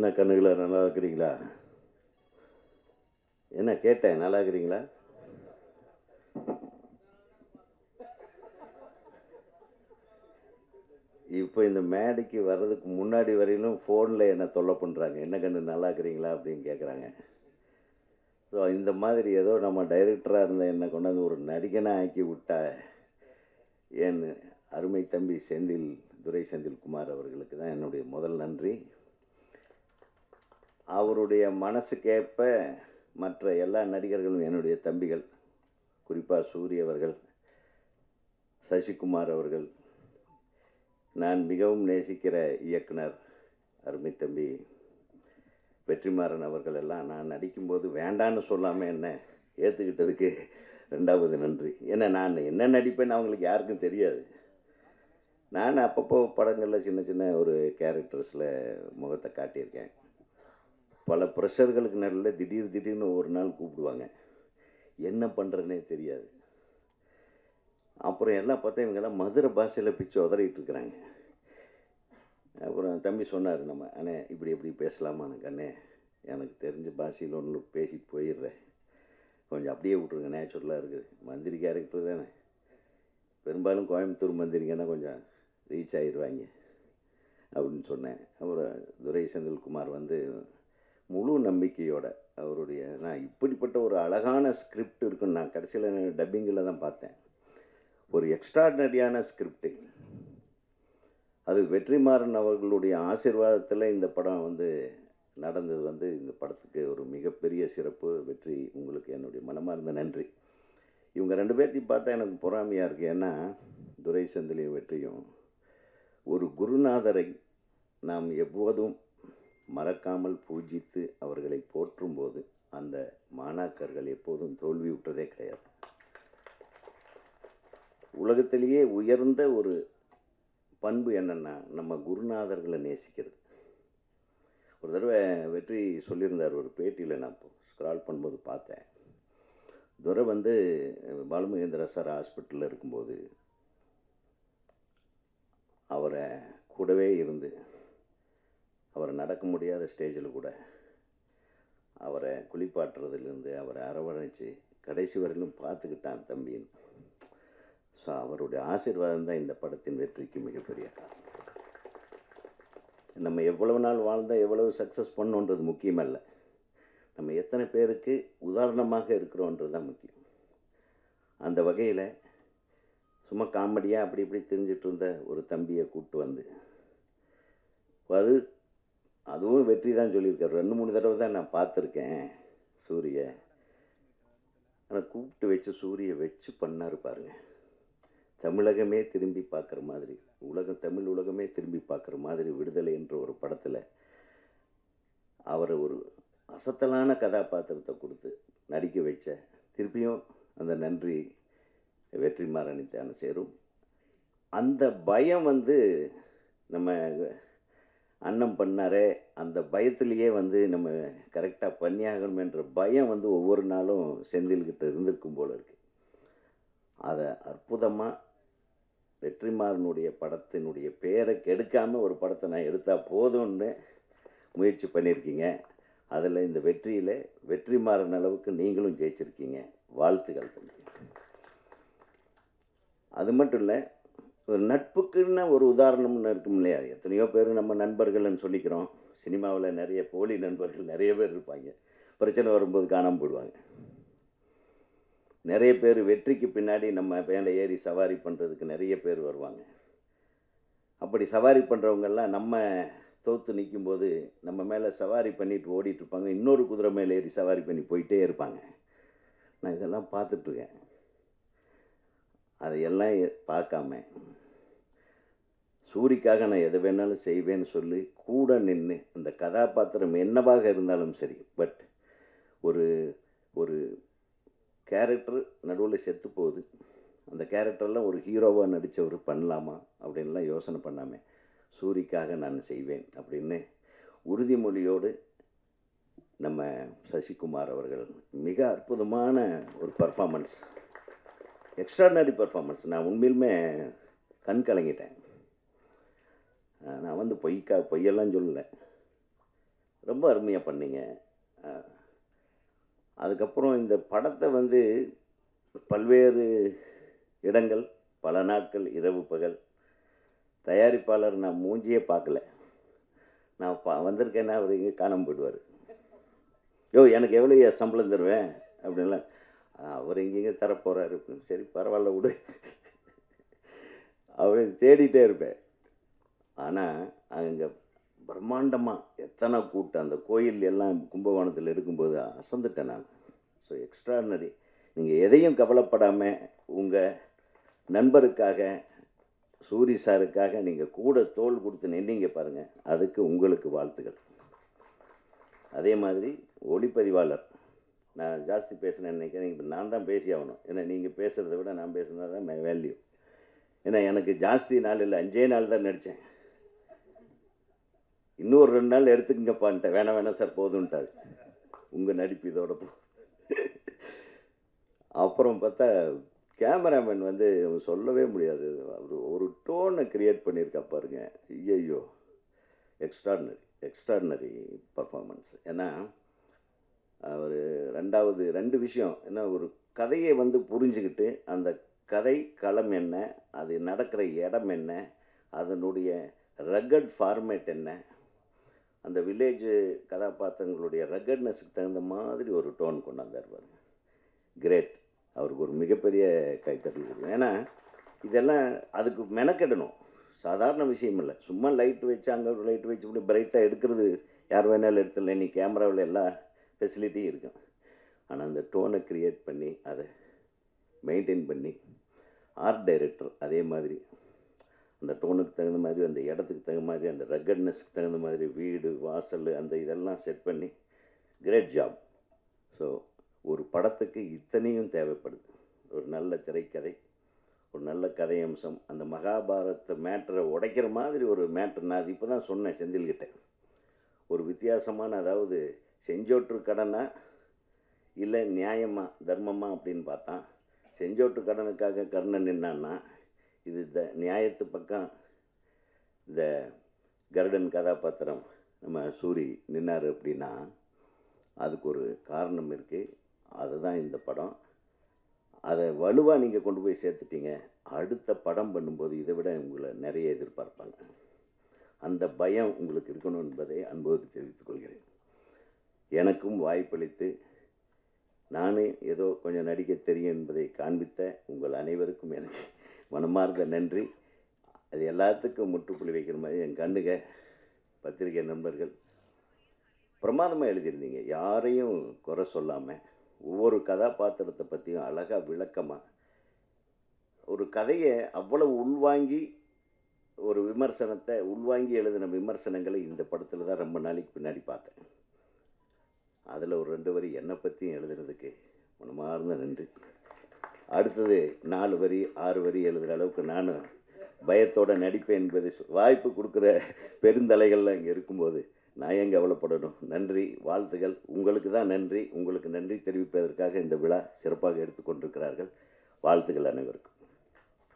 என்ன கண்ணுகளை நல்லா இருக்கிறீங்களா? என்ன கேட்டேன் நல்லா இருக்கிறீங்களா? இப்போ இந்த மேடைக்கு வர்றதுக்கு முன்னாடி வரையிலும் ஃபோனில் என்ன தொல்லை பண்ணுறாங்க என்ன கண்ணு நல்லா இருக்கிறீங்களா? அப்படின்னு கேட்குறாங்க ஸோ இந்த மாதிரி ஏதோ நம்ம டைரக்டராக இருந்த என்னை கொண்டாந்து ஒரு நடிகனாக ஆக்கி விட்டா என் அருமை தம்பி செந்தில் துரை செந்தில்குமார் அவர்களுக்கு தான் என்னுடைய முதல் நன்றி. அவருடைய மனசுக்கேற்ப மற்ற எல்லா நடிகர்களும் என்னுடைய தம்பிகள் குறிப்பாக சூரிய அவர்கள் சசிகுமார் அவர்கள் நான் மிகவும் நேசிக்கிற இயக்குனர் அருமை தம்பி வெற்றிமாறன் அவர்கள் எல்லாம் நான் நடிக்கும்போது வேண்டான்னு சொல்லாமல் என்ன ஏற்றுக்கிட்டதுக்கு ரெண்டாவது நன்றி. ஏன்னா நான் என்ன நடிப்பேன்னு அவங்களுக்கு யாருக்கும் தெரியாது. நான் அப்பப்போ படங்களில் சின்ன சின்ன ஒரு கேரக்டர்ஸில் முகத்தை காட்டியிருக்கேன். பல ப்ரெஷர்களுக்கு நடுவில் திடீர் திடீர்னு ஒரு நாள் கூப்பிடுவாங்க. என்ன பண்ணுறதுனே தெரியாது. அப்புறம் எல்லாம் பார்த்தா இவங்கெல்லாம் மதுரை பாஷையில் பிச்சு உதறிட்டு இருக்கிறாங்க. அப்புறம் தம்பி சொன்னார் நம்ம அண்ணே இப்படி எப்படி பேசலாமான்னு அண்ணே எனக்கு தெரிஞ்ச பாஷையில் ஒன்று பேசி போயிடுறேன். கொஞ்சம் அப்படியே விட்ருங்க நேச்சுரலாக இருக்குது. மந்திரி கேரக்டர் தானே. பெரும்பாலும் கோயம்புத்தூர் மந்திரிங்கன்னா கொஞ்சம் ரீச் ஆயிடுவாங்க அப்படின்னு சொன்னேன். அப்புறம் துரை செந்தில்குமார் வந்து முழு நம்பிக்கையோட அவருடைய நான் இப்படிப்பட்ட ஒரு அழகான ஸ்கிரிப்ட் இருக்குன்னு நான் கடைசியில் டப்பிங்கில் தான் பார்த்தேன். ஒரு எக்ஸ்ட்ராடினரியான ஸ்கிரிப்டு அது வெற்றிமாறன் அவர்களுடைய ஆசிர்வாதத்தில் இந்த படம் வந்து நடந்தது வந்து இந்த படத்துக்கு ஒரு மிகப்பெரிய சிறப்பு வெற்றி உங்களுக்கு என்னுடைய மனமார்ந்த நன்றி. இவங்க ரெண்டு பேர்த்தையும் பார்த்தா எனக்கு பொறாமையாக இருக்குது ஏன்னா துரை செந்திலையும் வெற்றியும். ஒரு குருநாதரை நாம் எப்போதும் மறக்காமல் பூஜித்து அவர்களை போற்றும்போது அந்த மாணாக்கர்கள் எப்போதும் தோல்வி விட்டதே கிடையாது. உலகத்திலேயே உயர்ந்த ஒரு பண்பு என்னென்னா நம்ம குருநாதர்களை நேசிக்கிறது. ஒரு தடவை வெற்றி சொல்லியிருந்தார் ஒரு பேட்டியில் நான் ஸ்க்ரால் பண்ணும்போது பார்த்தேன். துரை வந்து பாலுமகேந்திர சார் ஹாஸ்பிட்டலில் இருக்கும்போது அவரை கூடவே இருந்து அவர் நடக்க முடியாத ஸ்டேஜில் கூட அவரை குளிப்பாட்டுறதுலேருந்து அவரை அரவணைச்சு கடைசி வரையிலும் பார்த்துக்கிட்டான் தம்பின்னு ஸோ அவருடைய ஆசீர்வாதம் தான் இந்த படத்தின் வெற்றிக்கு மிகப்பெரிய காரணம். நம்ம எவ்வளவு நாள் வாழ்ந்தால் எவ்வளவு சக்ஸஸ் பண்ணோன்றது முக்கியமல்ல. நம்ம எத்தனை பேருக்கு உதாரணமாக இருக்கிறோன்றது தான் முக்கியம். அந்த வகையில் சும்மா காமெடியாக அப்படி இப்படி தெரிஞ்சிட்டு இருந்த ஒரு தம்பியை கூப்பிட்டு வந்து வரு அதுவும் வெற்றி தான் சொல்லியிருக்காரு. ரெண்டு மூணு தடவை தான் நான் பார்த்துருக்கேன் சூரிய. ஆனால் கூப்பிட்டு வச்சு சூரிய வச்சு பண்ணார் பாருங்க. தமிழகமே திரும்பி பார்க்குற மாதிரி உலகம் தமிழ் உலகமே திரும்பி பார்க்குற மாதிரி விடுதலை என்ற ஒரு படத்தில் அவரை ஒரு அசத்தலான கதாபாத்திரத்தை கொடுத்து நடிக்க வச்ச திருப்பியும் அந்த நன்றி வெற்றிமாறனித்தான சேரும் அந்த பயம் வந்து நம்ம அன்னம் பண்ணாரே அந்த பயத்திலேயே வந்து நம்ம கரெக்டாக பண்ணியாகணும் என்ற பயம் வந்து ஒவ்வொரு நாளும் செந்தில்கிட்ட இருந்திருக்கும் போல் இருக்குது அதை அற்புதமாக வெற்றிமாறனுடைய படத்தினுடைய பேரை கெடுக்காமல் ஒரு படத்தை நான் எடுத்தால் போதும்னு முயற்சி பண்ணியிருக்கீங்க. அதில் இந்த வெற்றியில் வெற்றிமாறன் அளவுக்கு நீங்களும் ஜெயிச்சிருக்கீங்க. வாழ்த்துக்கள் தம்பி. அது மட்டும் இல்லை ஒரு நட்புக்குன்னு ஒரு உதாரணம்னு இருக்கும் இல்லையா? எத்தனையோ பேர் நம்ம நண்பர்கள்னு சொல்லிக்கிறோம். சினிமாவில் நிறைய போலி நண்பர்கள் நிறைய பேர் இருப்பாங்க. பிரச்சனை வரும்போது காணாமல் போயிடுவாங்க. நிறைய பேர் வெற்றிக்கு பின்னாடி நம்ம மேலே ஏறி சவாரி பண்ணுறதுக்கு நிறைய பேர் வருவாங்க. அப்படி சவாரி பண்ணுறவங்கெல்லாம் நம்ம தோற்று நிற்கும்போது நம்ம மேலே சவாரி பண்ணிட்டு ஓடிட்டு இருப்பாங்க. இன்னொரு குதிரை மேலே ஏறி சவாரி பண்ணி போயிட்டே இருப்பாங்க. நான் இதெல்லாம் பார்த்துட்ருக்கேன் அதையெல்லாம் பார்க்காம சூரிக்காக நான் எதை வேணாலும் செய்வேன்னு சொல்லி கூட நின்று அந்த கதாபாத்திரம் என்னவாக இருந்தாலும் சரி பட் ஒரு ஒரு கேரக்டர் நடுவில் செத்து போகுது. அந்த கேரக்டர்லாம் ஒரு ஹீரோவாக நடித்தவர் பண்ணலாமா அப்படின்லாம் யோசனை பண்ணாமல் சூரிக்காக நான் செய்வேன் அப்படின்னு உறுதிமொழியோடு நம்ம சசிகுமார் அவர்கள் மிக அற்புதமான ஒரு பர்ஃபார்மன்ஸ் எக்ஸ்ட்ராடினரி பர்ஃபார்மன்ஸ் நான் உண்மையிலுமே கண் கலங்கிட்டேன். நான் வந்து பொய்க்கா பொய்யெல்லாம் சொல்லலை. ரொம்ப அருமையாக பண்ணிங்க. அதுக்கப்புறம் இந்த படத்தை வந்து பல்வேறு இடங்கள் பல நாட்கள் இரவு பகல் தயாரிப்பாளர் நான் மூஞ்சியே பார்க்கல. நான் பா வந்திருக்கேன்னா அவர் இங்கே காணாமல் போயிடுவார். யோ எனக்கு எவ்வளோ சம்பளம் தருவேன்? அப்படின்லாம். அவர் எங்கெங்கே தரப்போகிறாரு சரி பரவாயில்ல விடு. அவரை தேடிட்டே இருப்பேன். ஆனால் அங்கே பிரம்மாண்டமாக எத்தனை கூட்டம் அந்த கோயில் எல்லாம் கும்பகோணத்தில் எடுக்கும்போது அசந்துட்டேன் நான். ஸோ எக்ஸ்ட்ராடினரி நீங்கள் எதையும் கவலைப்படாமல் உங்கள் நண்பருக்காக சூரி சாருக்காக நீங்கள் கூட தோல் கொடுத்து நின்னீங்க பாருங்கள் அதுக்கு உங்களுக்கு வாழ்த்துக்கள். அதே மாதிரி ஒளிப்பதிவாளர் நான் ஜாஸ்தி பேசினேன் நினைக்கிறேன். இப்போ நான் தான் பேசி ஆகணும். ஏன்னா நீங்கள் பேசுகிறத விட நான் பேசுனா தான் வேல்யூ ஏன்னா எனக்கு ஜாஸ்தி நாள் இல்லை அஞ்சே நாள் தான் நடித்தேன் இன்னொரு ரெண்டு நாள் எடுத்துக்கங்கப்பான்ட்டேன் வேணாம் வேணாம் சார் போதும்ட்டாரு. உங்கள் நடிப்பு இதோட போ. அப்புறம் பார்த்தா கேமராமேன் வந்து சொல்லவே முடியாது. அவர் ஒரு டோனை க்ரியேட் பண்ணியிருக்கா பாருங்க. ஐயையோ எக்ஸ்ட்ராடினரி எக்ஸ்ட்ராடினரி பர்ஃபார்மன்ஸ் ஏன்னா அவர் ரெண்டாவது ரெண்டு விஷயம் என்ன ஒரு கதையை வந்து புரிஞ்சுக்கிட்டு அந்த கதை களம் என்ன அது நடக்கிற இடம் என்ன அதனுடைய ரகட் ஃபார்மேட் என்ன அந்த வில்லேஜ் கதாபாத்திரங்களுடைய ரகட்னஸுக்கு தகுந்த மாதிரி ஒரு டோன் கொண்டாந்தார் பாருங்க. கிரேட் அவருக்கு ஒரு மிகப்பெரிய கைத்தறி கொடுக்கும் ஏன்னா இதெல்லாம் அதுக்கு மெனக்கெடணும். சாதாரண விஷயம் இல்லை. சும்மா லைட் வச்சு அங்கே ஒரு லைட் வச்சு இப்படி பிரைட்டாக எடுக்கிறது யார் வேணாலும் எடுத்துடல நீ கேமராவில் எல்லாம் ஃபெசிலிட்டி இருக்கும். ஆனால் அந்த டோனை க்ரியேட் பண்ணி அதை மெயின்டைன் பண்ணி ஆர்ட் டைரக்டர் அதே மாதிரி அந்த டோனுக்கு தகுந்த மாதிரி அந்த இடத்துக்கு தகுந்த மாதிரி அந்த ரெக்கட்னஸ்க்கு தகுந்த மாதிரி வீடு வாசல் அந்த இதெல்லாம் செட் பண்ணி கிரேட் ஜாப் ஸோ ஒரு படத்துக்கு இத்தனையும் தேவைப்படுது. ஒரு நல்ல திரைக்கதை ஒரு நல்ல கதை அம்சம் அந்த மகாபாரத மேட்டரை உடைக்கிற மாதிரி ஒரு மேட்டர் நான் அது இப்போ தான் சொன்னேன் செந்தில்கிட்ட. ஒரு வித்தியாசமான அதாவது செஞ்சோற்று கடனா இல்லை நியாயமாக தர்மமாக அப்படின்னு பார்த்தான். செஞ்சோற்று கடனுக்காக கர்ணன் நின்னான்னா இது த நியாயத்து பக்கம் இந்த கருடன் கதாபாத்திரம் நம்ம சூரி நின்னார் அப்படின்னா அதுக்கு ஒரு காரணம் இருக்குது அதுதான் இந்த படம். அதை வலுவாக நீங்கள் கொண்டு போய் சேர்த்துட்டீங்க. அடுத்த படம் பண்ணும்போது இதை விட உங்களை நிறைய எதிர்பார்ப்பாங்க. அந்த பயம் உங்களுக்கு இருக்கணும் என்பதை அன்போடு தெரிவித்துக் கொள்கிறேன். எனக்கும் வாய்ப்பளித்து நானே ஏதோ கொஞ்சம் நடிக்க தெரியும் என்பதை காண்பித்த உங்கள் அனைவருக்கும் எனக்கு மனமார்ந்த நன்றி. அது எல்லாத்துக்கும் முற்றுப்புள்ளி வைக்கிற மாதிரி என் கண்ணுக பத்திரிகை நண்பர்கள் பிரமாதமாக எழுதியிருந்தீங்க. யாரையும் குறை சொல்லாமல் ஒவ்வொரு கதாபாத்திரத்தை பற்றியும் அழகாக விளக்கமாக ஒரு கதையை அவ்வளவு உள்வாங்கி ஒரு விமர்சனத்தை உள்வாங்கி எழுதின விமர்சனங்களை இந்த படத்தில் தான் ரொம்ப நாளைக்கு பின்னாடி பார்த்தேன். அதில் ஒரு ரெண்டு வரி என்னை பற்றியும் எழுதுனதுக்கு மனமார்ந்த நன்றி. அடுத்தது நாலு வரி ஆறு வரி எழுதுகிற அளவுக்கு நானும் பயத்தோட நடிப்பேன் என்பது வாய்ப்பு கொடுக்குற பெருந்தலைகள்லாம் இங்கே இருக்கும்போது நான் ஏன் கவலைப்படணும்? நன்றி வாழ்த்துகள். உங்களுக்கு தான் நன்றி. உங்களுக்கு நன்றி தெரிவிப்பதற்காக இந்த விழா சிறப்பாக எடுத்துக்கொண்டிருக்கிறார்கள் வாழ்த்துக்கள் அனைவருக்கும்.